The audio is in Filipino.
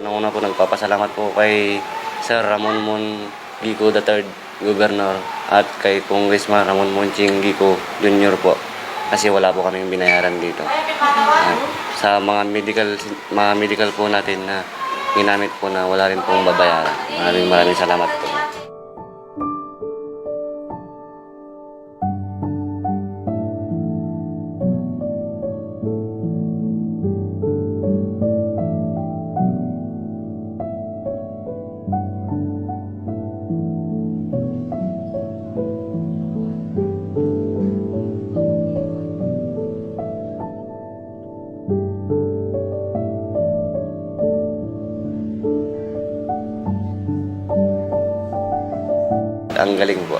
Unang-una po nagpapasalamat po kay Sir Ramon Mon Gico III, Governor, at kay Congressman Ramon Monching Gico Jr. po. Kasi wala po kaming binayaran dito. At sa mga medical mga medical po natin na ginamit po na wala rin pong babayaran. Maraming maraming salamat po. Ang galing po.